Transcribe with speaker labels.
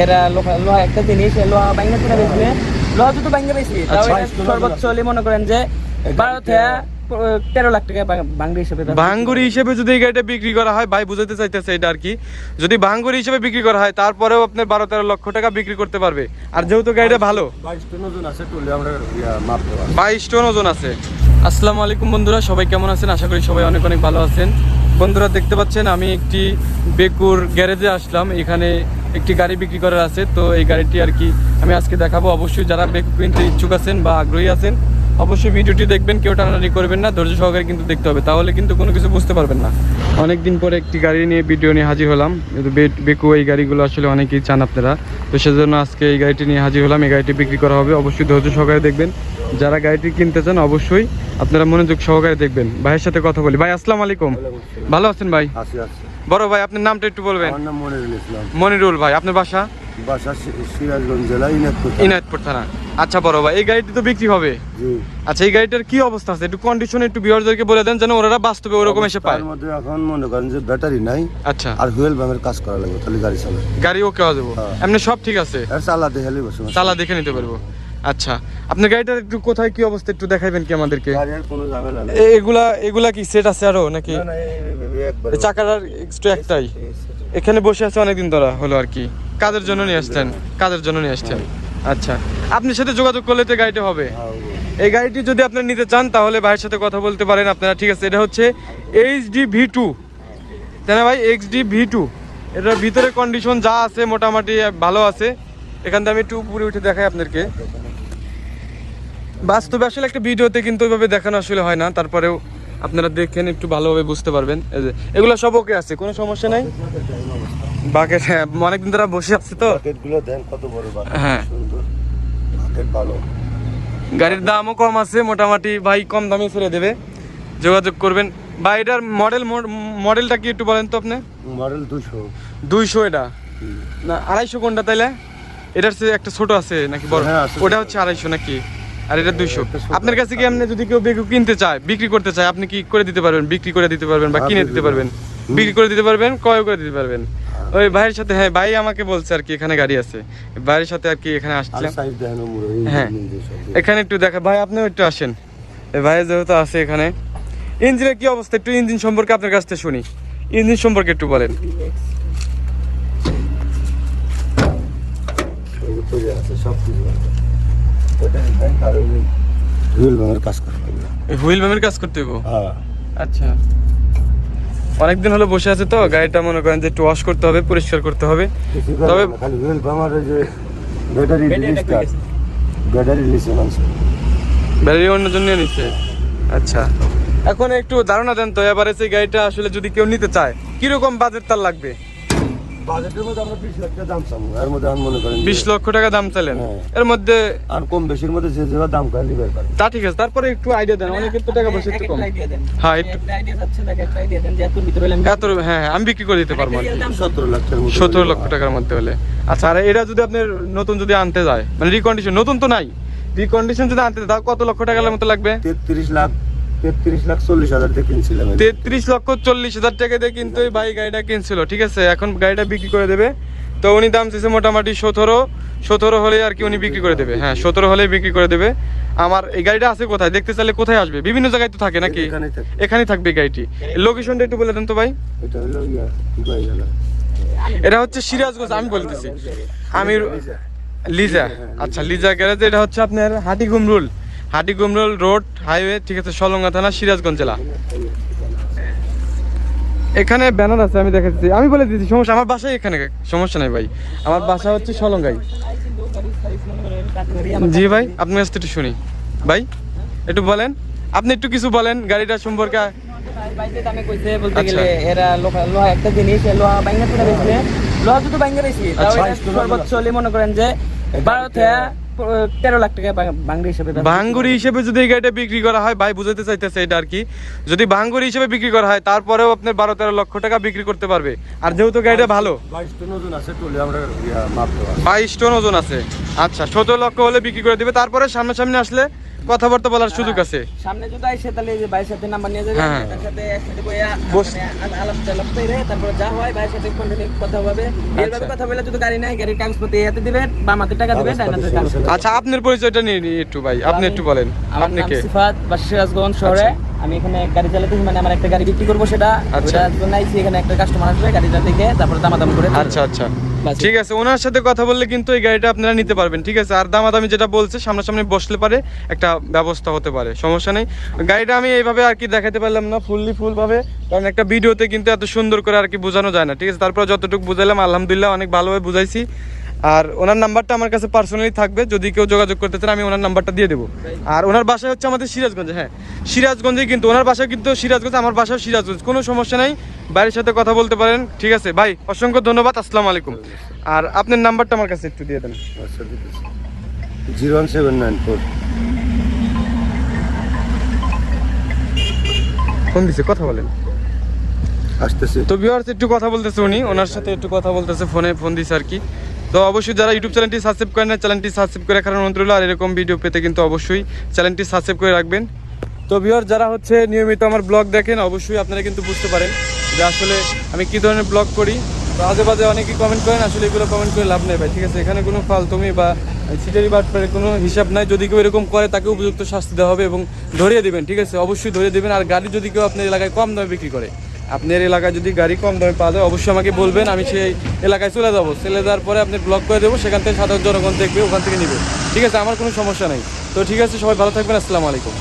Speaker 1: এরা লোহা লোহা একটা জিনিস লোহা বাইঙ্গা বেশি লোহা বাইঙ্গা বেশি তাও
Speaker 2: আচ্ছা,
Speaker 1: সর্বোচ্চ হলে মনে করেন যে বারো থেকে তেরো লাখ টাকা হিসেবে
Speaker 2: যদি এই গাড়িটা বিক্রি করা হয় ভাই বুঝাতে চাইতেছে এটা আর কি। যদি ভাঙ্গুরি হিসেবে বিক্রি করা হয় তারপরেও আপনার বারো তেরো লক্ষ টাকা বিক্রি করতে পারবে। আর যেহেতু গাড়িটা ভালো।
Speaker 3: বাইশ টন ওজন আছে টুলে আমরা ইয়া
Speaker 2: বাইশ টন ওজন আছে। আসসালামু আলাইকুম বন্ধুরা সবাই কেমন আছেন? আশা করি সবাই অনেক অনেক ভালো আছেন। বন্ধুরা দেখতে পাচ্ছেন আমি একটি বেকুর গ্যারেজে আসলাম। এখানে একটি গাড়ি বিক্রি করার আছে তো এই গাড়িটি আর কি আমি আজকে দেখাবো। অবশ্যই যারা বেকু কিনতে ইচ্ছুক আছেন বা আগ্রহী আছেন অবশ্যই ভিডিওটি দেখবেন কেউ টানাটানি করবেন না ধৈর্য সহকারে কিন্তু দেখতে হবে। তাহলে কিন্তু কোনো কিছু বুঝতে পারবেন না। অনেক দিন পরে একটি গাড়ি নিয়ে ভিডিও নিয়ে হাজির হলাম। কিন্তু বেকু এই গাড়িগুলো আসলে অনেকেই চান আপনারা। তো সেজন্য আজকে এই গাড়িটি নিয়ে হাজির হলাম। এই গাড়িটি বিক্রি করা হবে। অবশ্যই ধৈর্য সহকারে দেখবেন। যারা গাড়িটি কিনতে চান অবশ্যই আপনারা মনোযোগ সহকারে দেখবেন। ভাইয়ের সাথে কথা বলি। ভাই আসসালামু আলাইকুম। ভালো আছেন ভাই?
Speaker 3: আছে আছে।
Speaker 2: বড় ভাই আপনার নামটা একটু বলবেন।
Speaker 3: আমার নাম মনিরুল ইসলাম।
Speaker 2: মনিরুল ভাই আপনার বাসা?
Speaker 3: বাসা সিরাজগঞ্জ জেলা থানা।
Speaker 2: ইনায়তপুর থানা। আচ্ছা বড় ভাই এই গাড়িটি তো বিক্রি হবে? আচ্ছা এই গাড়িটার কি অবস্থা আছে? একটু কন্ডিশন একটু বলে দেন যেন ওরা বাস্তবে ওরকম এসে পায়।
Speaker 3: তার মধ্যে এখন মনে করেন যে ব্যাটারি নাই।
Speaker 2: আচ্ছা।
Speaker 3: আর কাজ করা লাগবে তাহলে গাড়ি চালাবে।
Speaker 2: গাড়ি ওকে হয়ে। এমনি সব ঠিক আছে?
Speaker 3: চালা
Speaker 2: চালা দেখে নিতে পারব। আচ্ছা আপনার গাড়িটার একটু কোথায় কি অবস্থা একটু দেখাইবেন কি আমাদেরকে? এগুলা এগুলা কি সেট আছে আরও নাকি?
Speaker 3: না,
Speaker 2: চাকাটার একটু একটাই। এখানে বসে আছে অনেকদিন ধরা হলো আর কি। কাজের জন্য নিয়ে আসছেন? কাজের জন্য নিয়ে আসছেন? আচ্ছা। আপনার সাথে যোগাযোগ করলে তো গাড়িটা হবে।
Speaker 3: হ্যাঁ,
Speaker 2: এই গাড়িটি যদি আপনারা নিতে চান তাহলে ভাইয়ের সাথে কথা বলতে পারেন আপনারা। ঠিক আছে এটা হচ্ছে এইচ ডি ভি টু তাই না ভাই? এক্স ডি ভি টু এটার ভিতরে কন্ডিশন যা আছে মোটামুটি ভালো আছে। এখান থেকে আমি একটু উপরে উঠে দেখাই আপনাদেরকে। বাস্তবে আসলে একটা ভিডিওতে কিন্তু ওইভাবে দেখানো আসলে হয় না। তারপরেও আপনারা দেখেন একটু ভালোভাবে বুঝতে পারবেন। এই যে, এগুলো সব ওকে আছে কোনো সমস্যা নাই? বাকেট হ্যাঁ অনেকদিন ধরে বসে আছে তো। হ্যাঁ। গাড়ির দামও কম আছে মোটামুটি ভাই কম দামে ছেড়ে দেবে। যোগাযোগ করবেন। বা এটার মডেল মডেলটা কি একটু বলেন তো আপনি?
Speaker 3: মডেল দুশো
Speaker 2: দুইশো এটা? না আড়াইশো কোনটা তাইলে? এটার একটা ছোট আছে নাকি বড়?
Speaker 3: হ্যাঁ,
Speaker 2: ওটা হচ্ছে আড়াইশো নাকি? আর এটা দুইশো। আপনার কাছে কি আপনি যদি কেউ বেকু কিনতে চায় বিক্রি করতে চায় আপনি কি করে দিতে পারবেন? বিক্রি করে দিতে পারবেন বা
Speaker 3: হ্যাঁ,
Speaker 2: কিনে দিতে পারবেন? বিক্রি করে দিতে পারবেন ক্রয় করে দিতে পারবেন। ওই ভাইয়ের সাথে হ্যাঁ ভাই আমাকে বলছে আর কি এখানে গাড়ি আছে। ভাইয়ের সাথে আর কি এখানে আসছিলাম হ্যাঁ। এখানে একটু দেখা ভাই আপনিও একটু আসেন। ভাই যেহেতু আছে এখানে। ইঞ্জিনের কি অবস্থা? একটু ইঞ্জিন সম্পর্কে আপনার কাছ থেকে শুনি। ইঞ্জিন সম্পর্কে একটু বলেন।
Speaker 3: সব কিছু আছে। হুইল বামের কাজ
Speaker 2: হুইল করতে হইব?
Speaker 3: হ্যাঁ।
Speaker 2: আচ্ছা। অনেকদিন হলো বসে আছে তো গাড়িটা মনে করেন যে একটু ওয়াশ করতে হবে পরিষ্কার করতে হবে। তবে-
Speaker 3: তবে খালি হুইল বামার যে ব্যাটারি রিলিজটা ব্যাটারি রিলিজ
Speaker 2: ব্যাটারি অন্য জন্য নিচ্ছে? আচ্ছা। এখন একটু ধারণা দেন তো এবারে সেই গাড়িটা আসলে যদি কেউ নিতে চায় কীরকম বাজেট তার লাগবে?
Speaker 3: বাজেটের মধ্যে আমরা বিশ লাখ টাকা দাম চাবো। এর মধ্যে আমি মনে করেন যে-
Speaker 2: বিশ লক্ষ টাকা দাম চাইলেন।
Speaker 3: হ্যাঁ।
Speaker 2: এর মধ্যে
Speaker 3: আর কম বেশির মধ্যে যে যেভাবে দাম করে নিবে
Speaker 2: তা ঠিক আছে তারপরে একটু আইডিয়া দেন অনেকের তো টাকা পয়সা একটু কম। হ্যাঁ, একটু- এত হ্যাঁ হ্যাঁ, আমি বিক্রি করে দিতে পারব
Speaker 3: লাখ টাকার মধ্যে
Speaker 2: লক্ষ টাকার মধ্যে হলে। আচ্ছা আর এটা যদি আপনার নতুন যদি আনতে যায় মানে রিকন্ডিশন নতুন তো নাই রিকন্ডিশন যদি আনতে যায় তাও কত লক্ষ টাকার মতো লাগবে?
Speaker 3: তেত্রিশ লাখ তেত্রিশ লাখ চল্লিশ হাজার দিয়ে কিনছিলাম
Speaker 2: তেত্রিশ লক্ষ চল্লিশ হাজার টাকা দিয়ে কিন্তু ওই ভাই গাড়িটা কিনছিল ঠিক আছে? এখন গাড়িটা বিক্রি করে দেবে। তো উনি দাম চেয়েছে মোটামুটি সতেরো সতেরো হলে আর কি উনি বিক্রি করে দেবে। হ্যাঁ সতেরো হলে বিক্রি করে দেবে। আমার এই গাড়িটা আছে কোথায়? দেখতে চাইলে কোথায় আসবে? বিভিন্ন জায়গায় তো থাকে নাকি?
Speaker 3: এখানেই
Speaker 2: থাকবে। গাড়িটি। লোকেশনটা একটু বলে দেন তো ভাই।
Speaker 3: এটা
Speaker 2: হচ্ছে সিরাজগঞ্জ আমি বলতেছি। আমি লিজা। আচ্ছা লিজা গ্যারেজ এটা হচ্ছে আপনার হাটি গুমরুল হাটি গুমরুল রোড হাইওয়ে ঠিক আছে সলঙ্গা থানা সিরাজগঞ্জ জেলা। এখানে ব্যানার আছে আমি দেখাচ্ছি আমি বলে দিচ্ছি সমস্যা আমার বাসায় এখানে সমস্যা নাই ভাই। আমার বাসা হচ্ছে সলঙ্গাই। জি ভাই আপনার কাছ একটু শুনি। ভাই একটু বলেন। আপনি একটু কিছু বলেন গাড়িটা সম্পর্কে।
Speaker 1: বলতে
Speaker 2: আচ্ছা।
Speaker 1: গেলে এরা লোহা লোহা একটা জিনিস লোহা বাইঙ্গা লোহা যদি বাইঙ্গা
Speaker 2: আচ্ছা।
Speaker 1: এটা সর্বোচ্চ মনে করেন যে বারো থেকে তেরো লাখ টাকা বাংলা হিসেবে ব্যবসা
Speaker 2: ভাঙ্গুরি হিসেবে যদি এই গাড়িটা বিক্রি করা হয় ভাই বুঝাতে চাইতেছে এটা আর কি। যদি ভাঙ্গুরি হিসেবে বিক্রি করা হয় তারপরেও আপনার বারো তেরো লক্ষ টাকা বিক্রি করতে পারবে। আর যেহেতু গাড়িটা ভালো।
Speaker 3: বাইশ টন ওজন আছে টুলে আমরা মাপ দেওয়া
Speaker 2: বাইশ টন ওজন আছে। আচ্ছা সতেরো লক্ষ হলে বিক্রি করে দিবে। তারপরে সামনাসামনি আসলে কথাবার্তা বলার সুযোগ আছে।
Speaker 1: সামনে যদি আইসে তাহলে এই যে ভাইয়ের সাথে নাম্বার নিয়ে যাবে
Speaker 2: হ্যাঁ।
Speaker 1: তার সাথে একসাথে বইয়া
Speaker 2: বস-
Speaker 1: মানে আলাপ টালাপ করে তারপর যা হয় ভাইয়ের সাথে কন্টিনিউ কথা হবে। এর
Speaker 2: আচ্ছা।
Speaker 1: কথা বলে যদি গাড়ি নাই গাড়ির কাগজপত্র এতে দিবেন বা আমাদের টাকা দিবেন ডাইনাতে
Speaker 2: আচ্ছা আপনার পরিচয়টা নিয়ে নিই একটু ভাই আপনি একটু বলেন। আপনি
Speaker 1: কেফাত
Speaker 2: কে?
Speaker 1: সিফাত বা সিরাজগঞ্জ শহরে আমি এখানে গাড়ি চালাতেছি মানে আমার একটা গাড়ি বিক্রি করব সেটা।
Speaker 2: আচ্ছা।
Speaker 1: ওটার জন্য আইছি এখানে একটা কাস্টমার আসবে গাড়িটা দেখে তারপরে দামাদাম করে
Speaker 2: আচ্ছা আচ্ছা। ঠিক আছে ওনার সাথে কথা বললে কিন্তু এই গাড়িটা আপনারা নিতে পারবেন ঠিক আছে? আর দামাদামি যেটা বলছে সামনাসামনি বসলে পারে একটা ব্যবস্থা হতে পারে সমস্যা নেই। গাড়িটা আমি এইভাবে আর কি দেখাতে পারলাম না ফুললি ফুল ভাবে কারণ একটা ভিডিওতে কিন্তু এত সুন্দর করে আর কি বোঝানো যায় না ঠিক আছে? তারপর যতটুকু বুঝাইলাম আলহামদুলিল্লাহ অনেক ভালোভাবে বুঝাইছি। আর ওনার নাম্বারটা আমার কাছে পার্সোনালি থাকবে। যদি কেউ যোগাযোগ করতে চান আমি ওনার নাম্বারটা দিয়ে দেবো। আর ওনার বাসা হচ্ছে আমাদের সিরাজগঞ্জে হ্যাঁ। সিরাজগঞ্জে কিন্তু ওনার বাসা কিন্তু সিরাজগঞ্জ আমার বাসাও সিরাজগঞ্জ। কোনো সমস্যা নাই। বাড়ির সাথে কথা বলতে পারেন। ঠিক আছে ভাই অসংখ্য ধন্যবাদ। আসসালামু আলাইকুম। আর আপনার নাম্বারটা আমার কাছে একটু দিয়ে দেন।
Speaker 3: Zero one seven nine four.
Speaker 2: Phone দিছে কথা বলেন।
Speaker 3: আসতেছে।
Speaker 2: তো ভিউয়ার্স একটু কথা বলতেছে উনি। ওনার সাথে একটু কথা বলতেছে ফোনে ফোন দিছে আর কি। তো অবশ্যই যারা ইউটিউব চ্যানেলটি সাবস্ক্রাইব করেন না চ্যানেলটি সাবস্ক্রাইব করে রাখার অনুরোধ রইল। আর এরকম ভিডিও পেতে কিন্তু অবশ্যই চ্যানেলটি সাবস্ক্রাইব করে রাখবেন। তো ভিউয়ার যারা হচ্ছে নিয়মিত আমার ব্লগ দেখেন, অবশ্যই আপনারা কিন্তু বুঝতে পারেন যে আসলে আমি কি ধরনের ব্লগ করি। তো আজে বাজে অনেকেই কমেন্ট করেন, আসলে এগুলো কমেন্ট করে লাভ নেই ভাই, ঠিক আছে? এখানে কোনো ফালতুমি বা সিটারি বাটপারের কোনো হিসাব নাই। যদি কেউ এরকম করে, তাকে উপযুক্ত শাস্তি দেওয়া হবে এবং ধরিয়ে দেবেন, ঠিক আছে? অবশ্যই ধরিয়ে দেবেন। আর গাড়ি যদি কেউ আপনার এলাকায় কম দামে বিক্রি করে আপনার এলাকায় যদি গাড়ি কম দামে পাওয়া যায়, অবশ্যই আমাকে বলবেন, আমি সেই এলাকায় চলে যাব। চলে যাওয়ার পরে আপনি ব্লক করে দেবো, সেখান থেকে সাধারণ জনগণ দেখবে, ওখান থেকে নিবে। ঠিক আছে, আমার কোনো সমস্যা নেই। তো ঠিক আছে, সবাই ভালো থাকবেন, আসসালামু আলাইকুম।